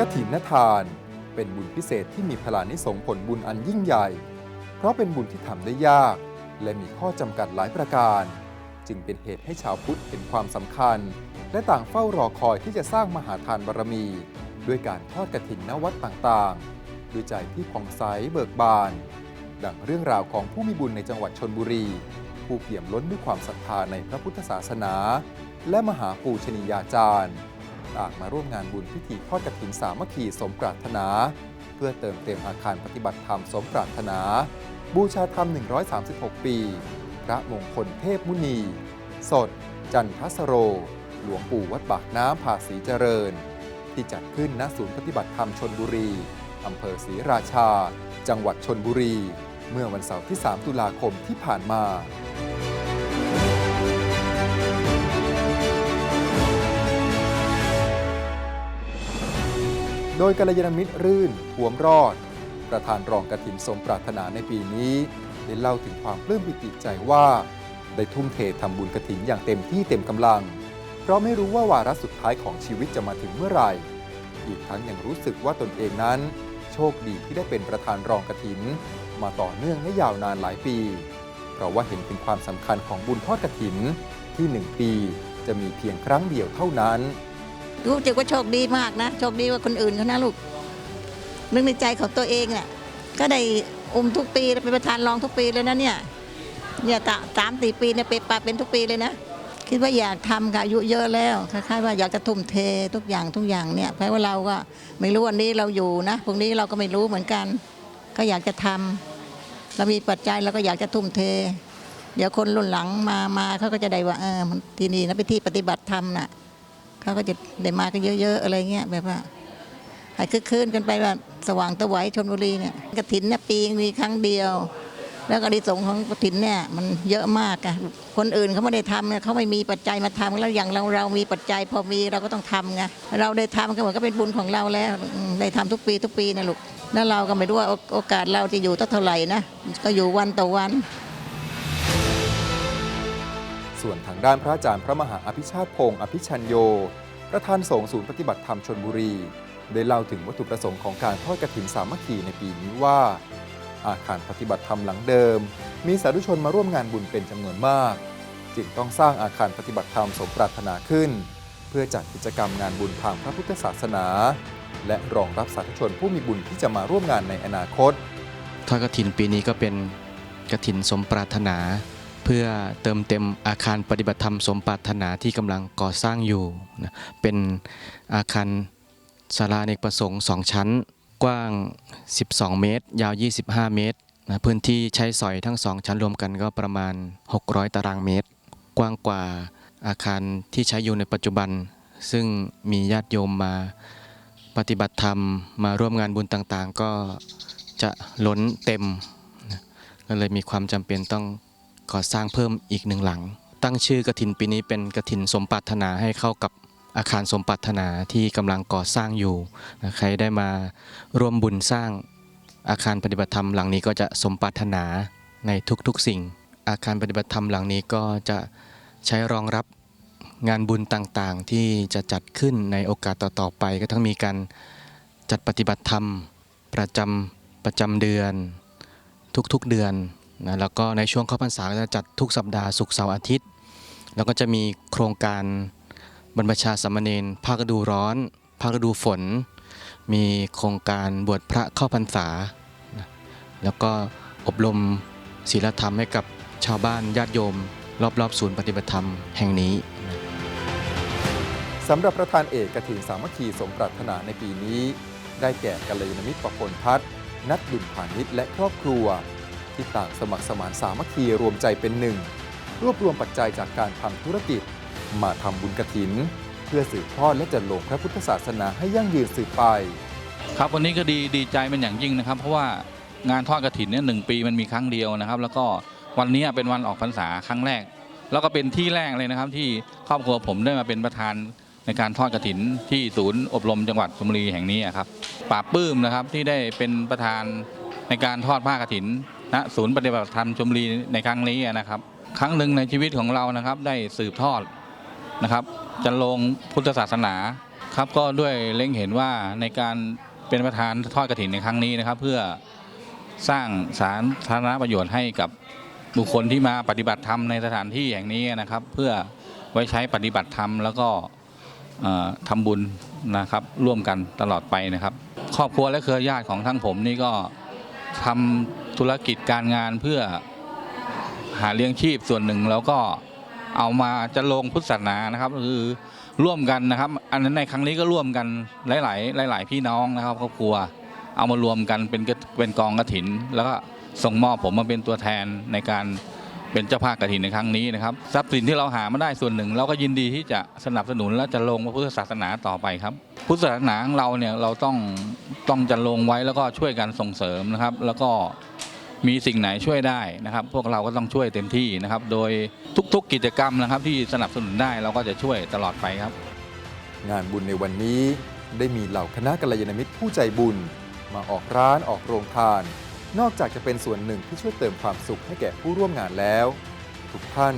กถินทาน เป็นบุญพิเศษที่มีพลานิสงผลบุญอันยิ่งใหญ่ เพราะเป็นบุญที่ทำได้ยาก และมีข้อจำกัดหลายประการ จึงเป็นเหตุให้ชาวพุทธเห็นความสำคัญ และต่างเฝ้ารอคอยที่จะสร้างมหาทานบารมี ด้วยการทอดกฐินณวัดต่างๆด้วยใจที่ผ่องใสเบิกบาน ดังเรื่องราวของผู้มีบุญในจังหวัดชนบุรีผู้เปี่ยมล้นด้วยความศรัทธาในพระพุทธศาสนา และมหาปูชนียาจารย์ ต่างมาร่วมงานบุญพิธีทอดกฐินสามัคคีสมปรารถนา เพื่อเติมเต็มอาคารปฏิบัติธรรมสมปรารถนา บูชาธรรม 136 ปี พระมงคลเทพมุนี สด จันทสโร หลวงปู่วัดปากน้ำภาษีเจริญ ที่จัดขึ้นณศูนย์ปฏิบัติธรรมชนบุรีอำเภอศรีราชา จังหวัดชนบุรี เมื่อวันเสาร์ที่ 3 ตุลาคมที่ผ่านมา โดยกัลยาณมิตรรื่นหวมรอด ประธานรองกฐินสมปรารถนาในปีนี้ ได้เล่าถึงความปลื้มปิติใจว่า ได้ทุ่มเททำบุญกฐินอย่างเต็มที่เต็มกำลัง เพราะไม่รู้ว่าวาระสุดท้ายของชีวิตจะมาถึงเมื่อไหร่ อีกทั้งยังรู้สึกว่าตนเองนั้น โชคดีที่ได้เป็นประธานรองกฐิน มาต่อเนื่องและยาวนานหลายปี เพราะว่าเห็นถึงความสำคัญของบุญทอดกฐินที่หนึ่งปีจะมีเพียงครั้งเดียวเท่านั้น รู้สึกว่าโชคดีมากนะ โชคดีกว่าคนอื่นเขานะลูกนึกในใจของตัวเองน่ะก็ได้อุ้มทุกปีเป็นประธานรองทุกปีเลยนะเนี่ยเนี่ยตะสามสี่ปีเนี่ยเป็นปาเป็นทุกปีเลยนะ คิดว่าอยากทำค่ะอายุเยอะแล้วคล้ายๆว่าอยากจะทุ่มเททุกอย่างทุกอย่างเนี่ยเพราะว่าเราก็ไม่รู้วันนี้เราอยู่นะพรุ่งนี้เราก็ไม่รู้เหมือนกัน ก็อยากจะทำเรามีปัจจัยเราก็อยากจะทุ่มเท เดี๋ยวคนรุ่นหลังมามาเขาก็จะได้ว่าเออที่นี่นะเป็นที่ปฏิบัติธรรมน่ะ เขาก็จะได้มากันเยอะๆอะไรเงี้ยแบบว่าให้คึกคืนกันไปว่าสว่างตะไหวชนบุรีเนี่ยกระถินเนี่ยปีมีครั้งเดียว แล้วก็อนิสงของกระถินเนี่ยมันเยอะมากอะคนอื่นเขาไม่ได้ทำเนี่ยเขาไม่มีปัจจัยมาทำแล้วอย่างเราเรามีปัจจัยพอมีเราก็ต้องทำไงเราได้ทำก็เหมือนก็เป็นบุญของเราแล้วได้ทำทุกปีทุกปีนะลูกแล้วเราก็ไม่รู้ว่าโอโอกาสเราจะอยู่ตั้งเท่าไหร่นะก็อยู่วันต่อวัน ส่วนทางด้านพระอาจารย์พระมหาอภิชาติพงศ์อภิชัญโย ประธานสงฆ์ศูนย์ปฏิบัติธรรมชนบุรี ได้เล่าถึงวัตถุประสงค์ของการทอดกฐินสามัคคีในปีนี้ว่า อาคารปฏิบัติธรรมหลังเดิม มีสาธุชนมาร่วมงานบุญเป็นจำนวนมาก จึงต้องสร้างอาคารปฏิบัติธรรมสมปรารถนาขึ้น เพื่อจัดกิจกรรมงานบุญทางพระพุทธศาสนา และรองรับสาธุชนผู้มีบุญที่จะมาร่วมงานในอนาคตทอดกฐินปีนี้ก็เป็นกฐินสมปรารถนา เพื่อเติมเต็มอาคารปฏิบัติธรรมสมปรารถนาที่กำลังก่อสร้างอยู่นะเป็นอาคารศาลาเนกประสงค์ 2 ชั้น กว้าง 12 เมตร ยาว 25 เมตรนะพื้นที่ใช้สอยทั้ง 2 ชั้นรวมกันก็ประมาณ 600 ตารางเมตร กว้างกว่าอาคารที่ใช้อยู่ในปัจจุบัน ซึ่งมีญาติโยมมาปฏิบัติธรรมมาร่วมงานบุญต่างๆ ก็จะล้นเต็มนะก็เลยมีความจำเป็นต้อง ก่อสร้างเพิ่มอีกหนึ่งหลัง ตั้งชื่อกฐินปีนี้เป็นกฐินสมปรารถนาให้เข้ากับอาคารสมปรารถนาที่กำลังก่อสร้างอยู่ใครได้มาร่วมบุญสร้างอาคารปฏิบัติธรรมหลังนี้ก็จะสมปรารถนาในทุกๆสิ่ง อาคารปฏิบัติธรรมหลังนี้ก็จะใช้รองรับงานบุญต่างๆ ที่จะจัดขึ้นในโอกาสต่อๆไป ก็ทั้งมีการจัดปฏิบัติธรรม ประจำประจำเดือน ทุกๆเดือน นะแล้วก็ในช่วงเข้าพรรษาจะจัดทุกสัปดาห์ศุกร์เสาร์อาทิตย์ แล้วก็จะมีโครงการบรรพชาสามเณรภาคฤดูร้อน ภาคฤดูฝน มีโครงการบวชพระเข้าพรรษา แล้วก็อบรมศีลธรรมให้กับชาวบ้านญาติโยม รอบๆ ศูนย์ปฏิบัติธรรมแห่งนี้สำหรับประธานเอกกฐินสามัคคีสมปรารถนาในปีนี้ ได้แก่กัลยาณมิตรประพลพัฒน์นัดดุลพาณิชย์และครอบครัว ที่ต่างสมัครสมานสามัคคีรวมใจเป็นหนึ่ง รวบรวมปัจจัยจากการทำธุรกิจ มาทำบุญกฐิน เพื่อสืบทอดและจัดลงพระพุทธศาสนาให้ยั่งยืนสืบไป ครับวันนี้ก็ดีดีใจเป็นอย่างยิ่งนะครับ เพราะว่างานทอดกระถินเนี่ยหนึ่งปีมันมีครั้งเดียวนะครับ แล้วก็วันนี้เป็นวันออกพรรษาครั้งแรก แล้วก็เป็นที่แรกเลยนะครับ ที่ครอบครัวผมได้มาเป็นประธานในการทอดกระถินที่ศูนย์อบรมจังหวัดชลบุรีแห่งนี้ครับปราบปลื้มนะครับที่ได้เป็นประธานในการทอดผ้ากระถิน ณศูนย์ปฏิบัติธรรมชลบุรีในครั้งนี้นะครับ ครั้งหนึ่งในชีวิตของเรานะครับ ได้สืบทอดนะครับจันลงพุทธศาสนาครับก็ด้วยเล็งเห็นว่าในการเป็นประธานทอดกระถินในครั้งนี้นะครับ เพื่อสร้างสารสาธารณประโยชน์ให้กับบุคคลที่มาปฏิบัติธรรมในสถานที่แห่งนี้นะครับ เพื่อไว้ใช้ปฏิบัติธรรมแล้วก็เอ่อทำบุญนะครับร่วมกันตลอดไปนะครับ ครอบครัวและเครือญาติของทั้งผมนี่ก็ ทำธุรกิจการงานเพื่อหาเลี้ยงชีพส่วนหนึ่งแล้วก็เอามาจะลงพุทธศาสนานะครับคือร่วมกันนะครับ อันนั้นในครั้งนี้ก็ร่วมกันหลาย ๆ หลาย ๆ พี่น้องนะครับครอบครัว เอามารวมกันเป็นเป็นกองกระถิน แล้วก็ส่งมอบผมมาเป็นตัวแทนในการ เป็นเจ้าภาพกระถินในครั้งนี้นะครับทรัพย์สินที่เราหามาได้ส่วนหนึ่ง เราก็ยินดีที่จะสนับสนุนและจะลงพระพุทธศาสนาต่อไปครับ พุทธศาสนาของเราเนี่ยเราต้องต้องจะลงไว้แล้วก็ช่วยกันส่งเสริมนะครับ แล้วก็มีสิ่งไหนช่วยได้นะครับ พวกเราก็ต้องช่วยเต็มที่นะครับ โดยทุกๆกิจกรรมนะครับ ที่สนับสนุนได้เราก็จะช่วยตลอดไปครับ งานบุญในวันนี้ได้มีเหล่าคณะกัลยาณมิตรผู้ใจบุญ มาออกร้านออกโรงทาน นอกจากจะเป็นส่วนหนึ่งที่ช่วยเติมความสุขให้แก่ผู้ร่วมงานแล้ว ทุกท่าน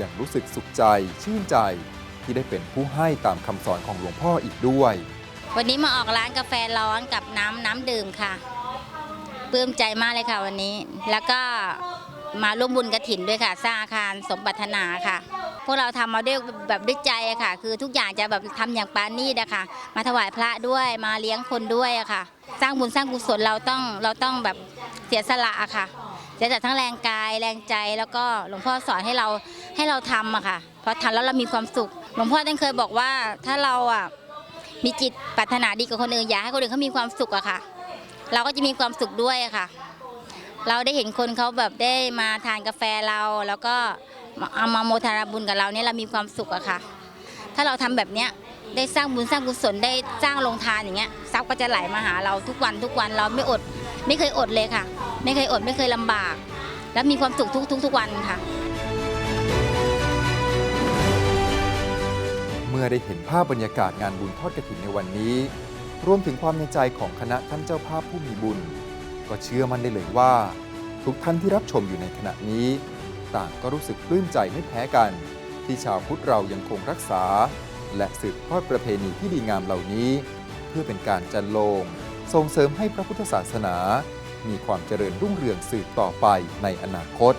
ยังรู้สึกสุขใจชื่นใจ ที่ได้เป็นผู้ให้ตามคำสอนของหลวงพ่ออีกด้วย วันนี้มาออกร้านกาแฟร้อนกับน้ำน้ำดื่มค่ะปลื้มใจมากเลยค่ะวันนี้ แล้วก็มาร่วมบุญกระถินด้วยค่ะ สร้างอาคารสมปรารถนาค่ะ พวกเราทำมาด้วยแบบด้วยใจค่ะ คือทุกอย่างจะแบบทำอย่างปราณีตอะคะมาถวายพระด้วยมาเลี้ยงคนด้วยอะค่ะ สร้างบุญสร้างกุศลเราต้องเราต้องแบบเสียสละอะค่ะเสียสละทั้งแรงกายแรงใจแล้วก็หลวงพ่อสอนให้เราให้เราทำอะค่ะพอทำแล้วเรามีความสุข หลวงพ่อท่านเคยบอกว่าถ้าเราอะมีจิตปรารถนาดีกับคนอื่นอยากให้คนอื่นเขามีความสุขอะค่ะ เราก็จะมีความสุขด้วยอะค่ะ เราได้เห็นคนเขาแบบได้มาทานกาแฟเรา แล้วก็เอามาโมทนาบุญกับเราเนี่ยเรามีความสุขอะค่ะ ถ้าเราทำแบบเนี้ย ได้สร้างบุญสร้างกุศลได้สร้างโรงทานอย่างเงี้ยทรัพย์ก็จะไหลมาหาเราทุกวันทุกวันเราไม่อด ไม่เคยอดเลยค่ะ ไม่เคยอดไม่เคยลำบาก และมีความสุขทุกทุกทุกวันค่ะ เมื่อได้เห็นภาพบรรยากาศงานบุญทอดกระถิ่นในวันนี้ รวมถึงความในใจของคณะท่านเจ้าภาพผู้มีบุญ ก็เชื่อมั่นได้เลยว่า ทุกท่านที่รับชมอยู่ในขณะนี้ ต่างก็รู้สึกปลื้มใจไม่แพ้กัน ที่ชาวพุทธเรายังคงรักษา และสืบทอดประเพณีที่ดีงามเหล่านี้ เพื่อเป็นการจันโลง ส่งเสริมให้พระพุทธศาสนา มีความเจริญรุ่งเรืองสืบต่อไปในอนาคต